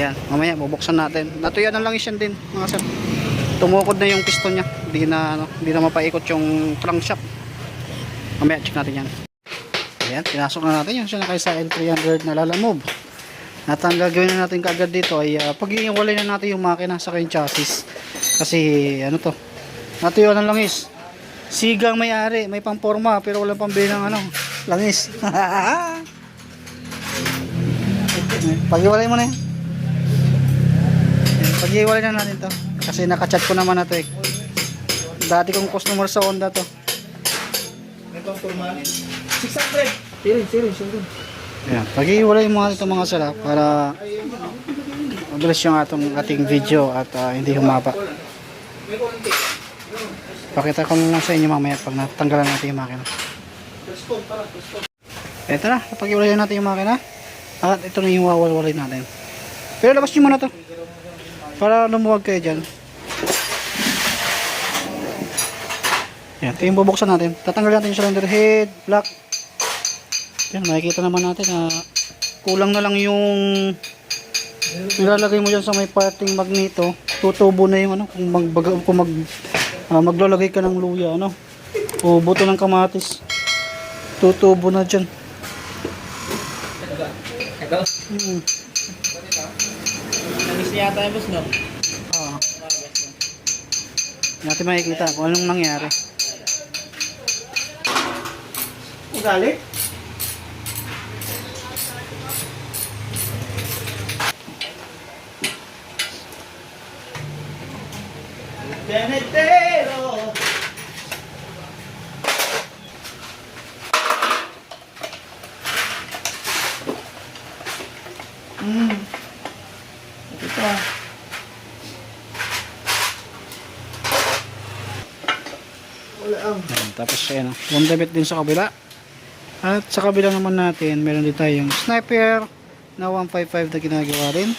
Yan, mamaya bubuksan natin. Natuyan na lang yan din, mga sir. Tumukod na yung piston niya. Hindi na ano, hindi na mapaikot yung crankshaft. Mamaya check natin yan. Ayan, pinasok na natin yan. Siya na sa L300 na lalamove. At ang gagawin na natin kaagad dito ay uh, pag-iiwalay na natin yung makina sa yung chassis. Kasi ano to, natuyo ng langis. Sigang may-ari, may pamporma pero walang pambili ng ano, langis. Pag-iwalay mo na yan. Pag-iwalay na natin to. Kasi nakachat ko naman na to eh. Dati kong customer sa Honda to. May pang-formalin. 600! Sirin, sirin, sirin. Ayan, pag-iwalay mo nga ito mga sala para mabilis yung atong ating video at ah, hindi humaba. Pakita ko lang sa inyo mamaya pag natanggalan natin yung makina. Eto na, pag-iwalay natin yung makina. At ito na yung wawalwalay natin. Pero labas nyo muna to. Para lumuwag kayo dyan. Yan, ito yung bubuksan natin. Tatanggalin natin yung cylinder head, block. Yan, makikita naman natin na kulang na lang yung nilalagay mo dyan sa may parting magneto. Tutubo na yung ano, kung, mag, kung mag, ah, maglalagay ka ng luya, ano. O buto ng kamatis. Tutubo na dyan. Ito? Namiss niya yata yung boss, no? Ah. Natin makikita kung anong nangyari. Ugali? Benedero! Hmm. Ito pa. Wala ang. Ayan, tapos ayan, Honda Beat din sa kabila. At sa kabila naman natin, meron din tayong sniper na 155 na ginagawa rin.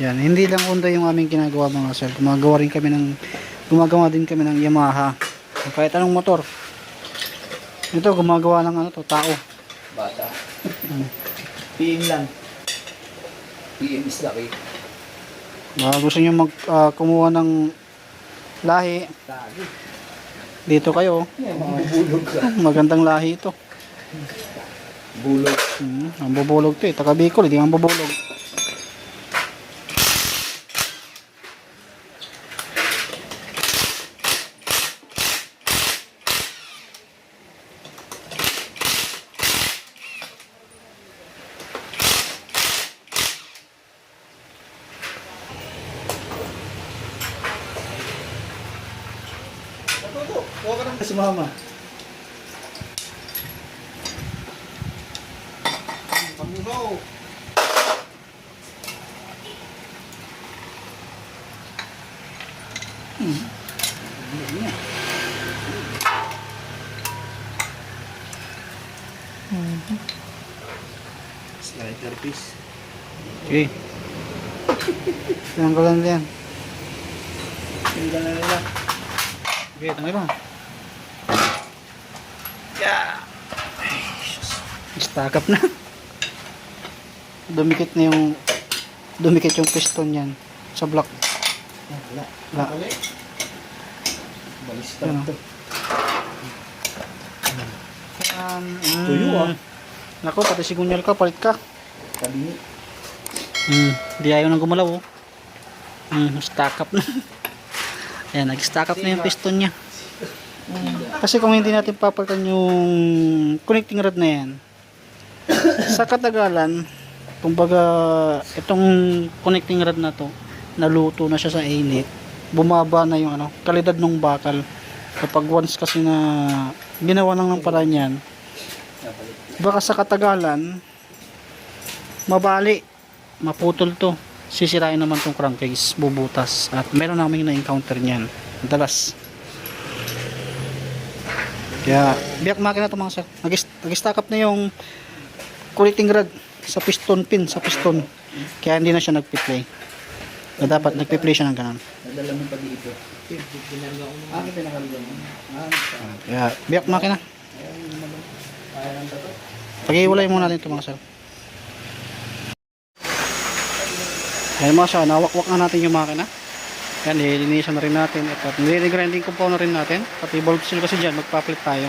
Yan, hindi lang Honda yung aming ginagawa mga sir. Gumagawa rin kami ng gumagawa din kami ng Yamaha. Kahit anong motor. Ito gumagawa ng ano to, tao. Bata. PM lang. PM is lucky. Baka gusto niyo mag ah, kumuha ng lahi. Dito kayo. Magandang lahi ito. Bulog. Hmm, ang bubulog to eh. Taga Bicol, hindi ang bubulog. Si mama. Pag-usaw. Slider piece. Okay. Ko lang na nila. Okay, tangay Stack up na. Dumikit na yung dumikit yung piston yan sa block. Wala. Wala. Balista Ano? to. Um, Tuyo, ah. Nako, pati sigunyal ka, palit ka. Kabini. Hmm, di ayaw nang gumalaw oh. Hmm, stack up na. Ayan, nag-stack up na yung piston niya. Kasi kung hindi natin papalitan yung connecting rod na yan, sa katagalan, kumbaga, itong connecting rod na to, naluto na siya sa init, bumaba na yung ano, kalidad ng bakal. Kapag once kasi na ginawa lang ng paraan yan, baka sa katagalan, mabali, maputol to. Sisirain naman tong crankcase, bubutas. At meron namin na-encounter niyan. Madalas. Kaya, biyak makina to mga sir. Nag- Nag-stack up na yung connecting rod sa piston pin, sa piston. Kaya hindi na siya nagpi-play. Na dapat nagpi-play siya ng ganun. Nadala mo pa dito. Ah, pinakalugan mo. Ah, Kaya, biyak makina. Pag-iwalay muna natin ito mga sir. Ayan mga siya, nawakwak na natin yung makina. Yan, nilinisan na rin natin. At, nire-grinding ko po na rin natin. Pati bulb seal kasi dyan, magpa-flip tayo.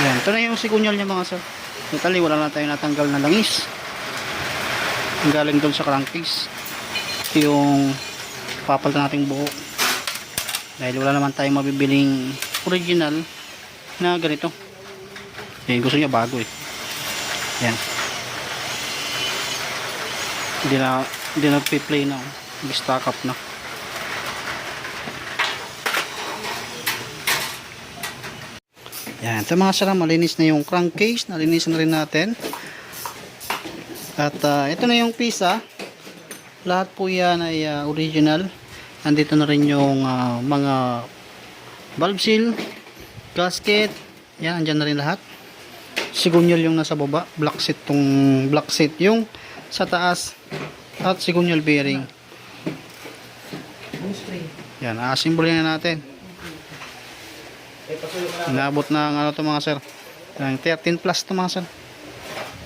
Yan, ito na yung sigunyal niya mga sir. Totally, wala na tayo natanggal na langis. Ang galing doon sa crankcase. Yung papalitan nating buo. Dahil wala naman tayong mabibiling original na ganito. Eh, gusto niya bago eh. Yan. Hindi na, hindi na play na. Nag-stock up na. Yan. Ito mga sara, malinis na yung crankcase. Nalinis na rin natin. At ah, ito na yung pisa. Lahat po yan ay ah, original. Andito na rin yung ah, mga valve seal, gasket. Yan, andyan na rin lahat. Sigunyal yung nasa baba. Black seat tong black seat yung sa taas. At sigunyal bearing. Yan, assemble na natin. Ka na. Inabot ng ano to mga sir. Ng 13 plus to mga sir.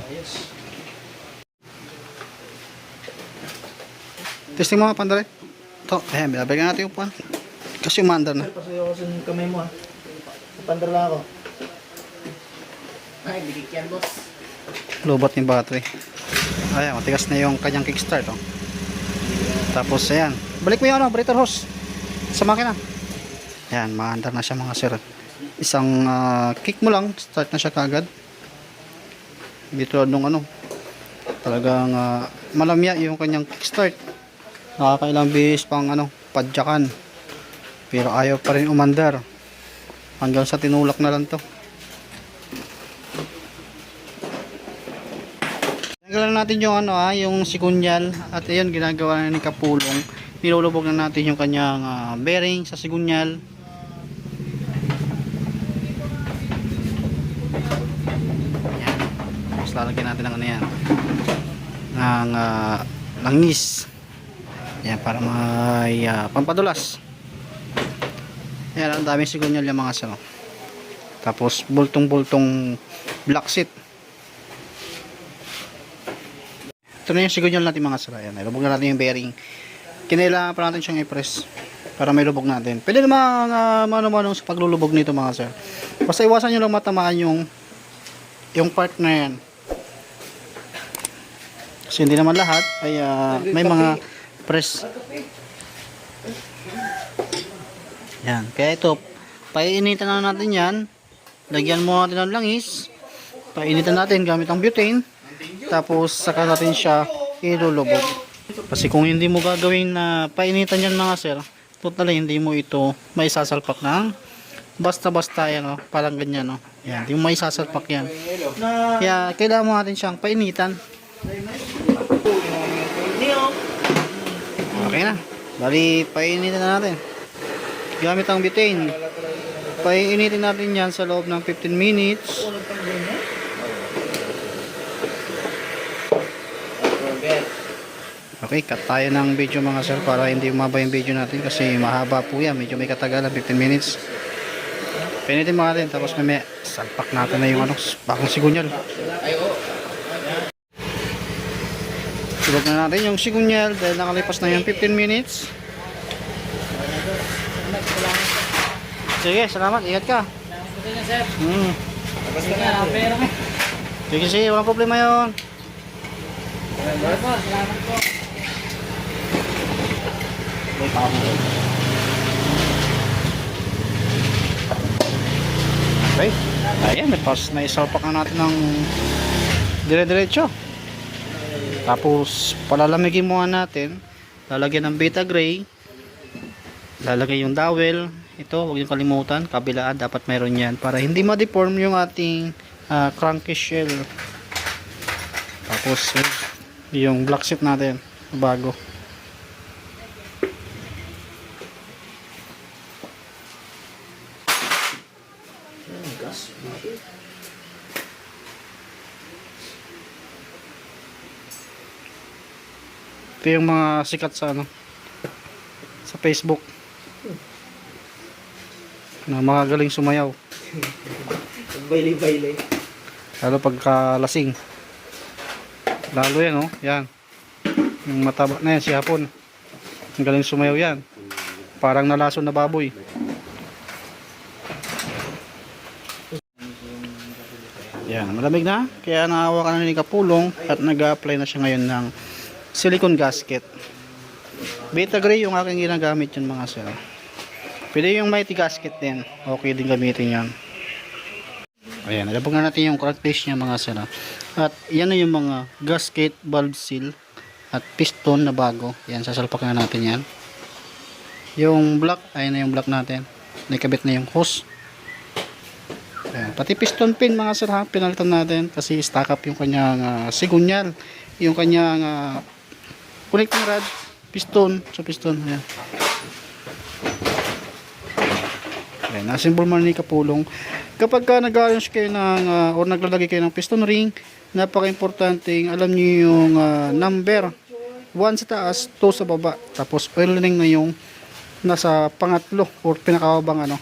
Ayos. Testing mo nga pandare. To, ayan, binabagyan natin yung pan. Kasi umandar na. Pasuyo ko sa kamay mo ha. Pandar lang ako. Ay, bigik yan boss. Lobot yung battery. Ayan, matigas na yung kanyang kickstart. Oh. Tapos, ayan. Balik mo yung ano, breather hose. Sa makina. Ayan, maandar na siya mga sir. Isang ah, kick mo lang, start na siya kagad. Dito nung ano, talagang ah, malamya yung kanyang kickstart. Nakakailang bihis pang ano, padyakan. Pero ayaw pa rin umandar. Hanggang sa tinulak na lang to. Tanggalan natin yung ano ah, yung sigunyal at ayun ginagawa na ni Kapulong. Nilulubog na natin yung kanyang ah, bearing sa sigunyal. Ayan. Tapos lalagyan natin ng ano yan. Ng ah, langis. Yan para may ah, pampadulas. Yan, ang daming sigunyal yung mga sano. Tapos bultong-bultong black seat. Ito na yung sigunyal natin mga sara. Yan, ilubog na natin yung bearing. Kinailangan pa natin siyang i-press para may lubog natin. Pwede naman uh, mano-mano sa paglulubog nito mga sir. Basta iwasan nyo lang matamaan yung yung part na yan. Kasi hindi naman lahat ay ah, may mga press. Yan. Kaya ito, paiinitan na natin yan. Lagyan mo natin ng langis. Painitan natin gamit ang butane. Tapos saka natin siya ilulubog. Kasi kung hindi mo gagawin na painitan yan mga sir, totally hindi mo ito may sasalpak ng basta-basta yan o, parang ganyan o. Yan, hindi mo may sasalpak yan. Kaya kailangan mo natin siyang painitan. Okay na. Bali, painitan na natin. Gamit ang butane. Painitin natin yan sa loob ng 15 minutes. Okay, cut tayo ng video mga sir para hindi umaba yung video natin kasi mahaba po yan. Medyo may katagalan, 15 minutes. Pinitin mo natin tapos may salpak natin na yung ano, bakong sigunyal. Subok na natin yung sigunyal dahil nakalipas na yung 15 minutes. Sige, salamat. Ingat ka. Hmm. Sige, sige. Walang problema yun. Okay. Ayan, tapos na isalpak na natin ng dire-diretso. Tapos, palalamigin muna natin. Lalagyan ng beta gray. Lalagay yung dowel. Ito, huwag yung kalimutan. Kabilaan, dapat mayroon yan. Para hindi ma-deform yung ating ah, crankcase shell. Tapos, yung black sheet natin. Bago. Ito yung mga sikat sa ano sa Facebook na magagaling sumayaw Bailey-bailey. lalo pagka lasing lalo yan oh yan Yung mataba na yan, si Hapon. Ang galing sumayaw yan. Parang nalason na baboy. Yan, malamig na. Kaya naawa ka na ni Kapulong at nag-apply na siya ngayon ng silicone gasket. Beta gray yung aking ginagamit yun mga sir. Pwede yung mighty gasket din. Okay din gamitin yan. Ayan, nalabog na natin yung crankcase niya mga sir. At yan na yung mga gasket, valve seal at piston na bago. Yan, sasalpak na natin yan. Yung block, ayan na yung block natin. Nakabit na yung hose. Ayan, pati piston pin mga sir ha, pinalitan natin kasi stack up yung kanyang ah, sigunyal. Yung kanyang ah, connecting rod, piston, sa piston. Ayan. Ayan, nasimbol man ni Kapulong. Kapag ka nag-arrange kayo ng, ah, or naglalagay kayo ng piston ring, napaka-importante alam niyo yung ah, number. 1 sa taas, 2 sa baba. Tapos oil na yung nasa pangatlo or pinakababang ano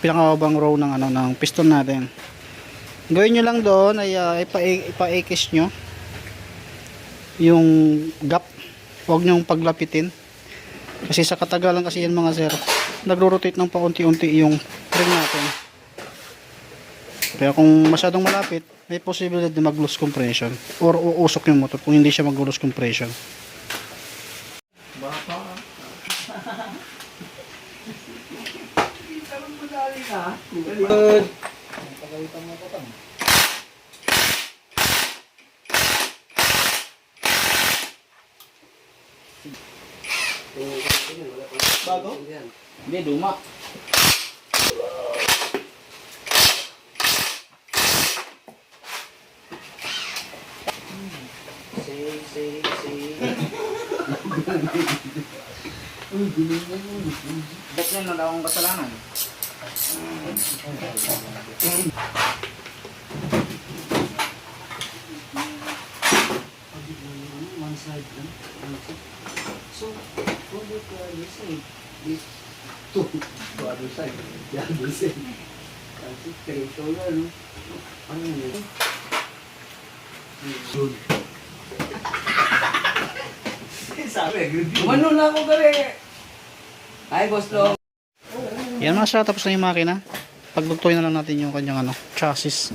pinakababang row ng ano ng piston natin. Gawin nyo lang doon ay uh, ipa ipa-ekis nyo yung gap. Huwag nyo paglapitin. Kasi sa katagalan kasi yan mga sir, nagro-rotate ng paunti-unti yung ring natin. Kaya kung masyadong malapit, may posibilidad na mag-lose compression or uusok yung motor kung hindi siya mag-lose compression. Good. Bago? Hindi, luma. Say, say, say. Ba't yan wala akong kasalanan? one side lang. So, what would the other side? This two. The other side. The other side. Kasi krito na, no? Ano yun? Good. Sabi, good. Umano na ako gali. Hi, Boss Lo. Yan mga sir, tapos na yung makina. Pagdugtuin na lang natin yung kanyang ano, chassis.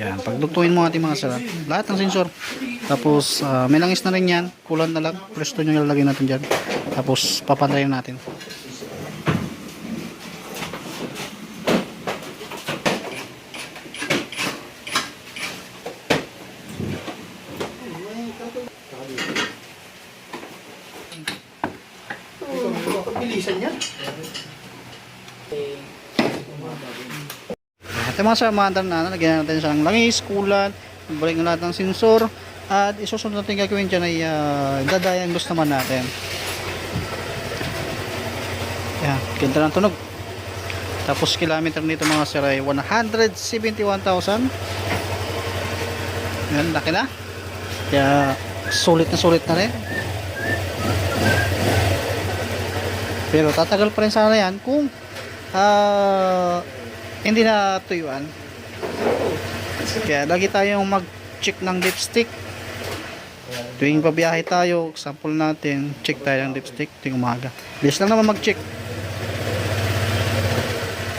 Yan, pagdugtuin mo natin mga ah. Lahat ng sensor. Tapos, ah, may langis na rin yan. Kulang na lang. Presto nyo ilalagay natin dyan. Tapos, papantayin natin. Bilisan niya. Ito mga mga na, lagyan natin siya ng langis, kulan, balik na lahat ng sensor. At isusunod natin gagawin dyan ay uh, dadiagnose naman natin. Yan, ganda ng tunog. Tapos kilometer nito mga sir ay 171,000. Yan, laki na. Kaya sulit na sulit na rin. Pero tatagal pa rin sana yan kung ah hindi na tuyuan. Kaya lagi tayong mag-check ng lipstick. Tuwing pabiyahe tayo, sample natin, check tayo ng lipstick tuwing umaga. Bilis lang naman mag-check.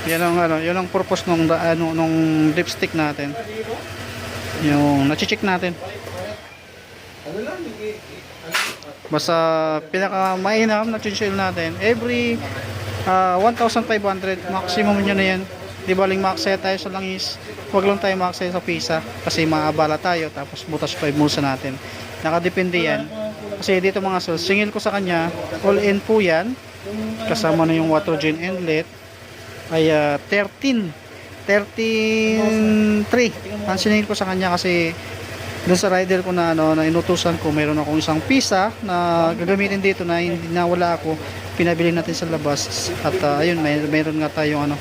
Yan ang ano, yun ang purpose nung ano nung lipstick natin. Yung na-check natin. Basta pinaka mainam na chill natin every ah, 1,500 maximum nyo na yan. Di baling maksaya tayo sa langis. Huwag lang tayo maksaya sa pisa kasi maabala tayo tapos butas pa mulsa natin. Nakadepende yan. Kasi dito mga sir, singil ko sa kanya, all in po yan. Kasama na yung water gin inlet ay ah, 13 13.3 ang siningil ko sa kanya kasi doon sa rider ko na ano na inutusan ko mayroon akong isang pisa na gagamitin dito na hindi na wala ako pinabili natin sa labas at ah, ayun may mayroon nga tayong ano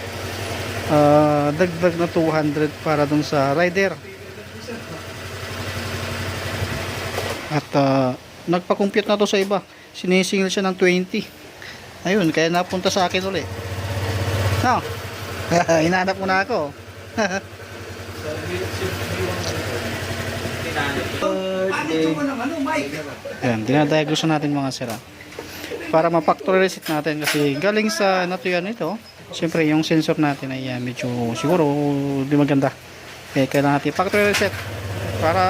ah, dagdag na 200 para doon sa rider at ah, nagpa-compute na to sa iba sinisingil siya ng 20 ayun kaya napunta sa akin ulit no Hinahanap mo na ako. Paano ito mo ng ano, Mike? Yan, dinadiagnose natin mga sira. Para ma-factory reset natin kasi galing sa natuyan ito, siyempre yung sensor natin ay ah, medyo siguro di maganda. Eh, kailangan natin factory reset para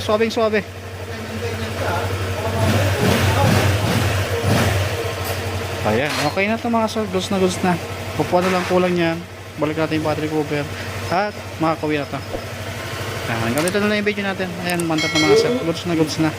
suabing suabe. Ayan, okay na ito mga sir. Goods na goods na. Pupuan na lang kulang yan. Balik natin yung battery cover. At makakawin na ito. Ganito na lang yung video natin. Ayan, mantat na mga sir. Goods na goods na.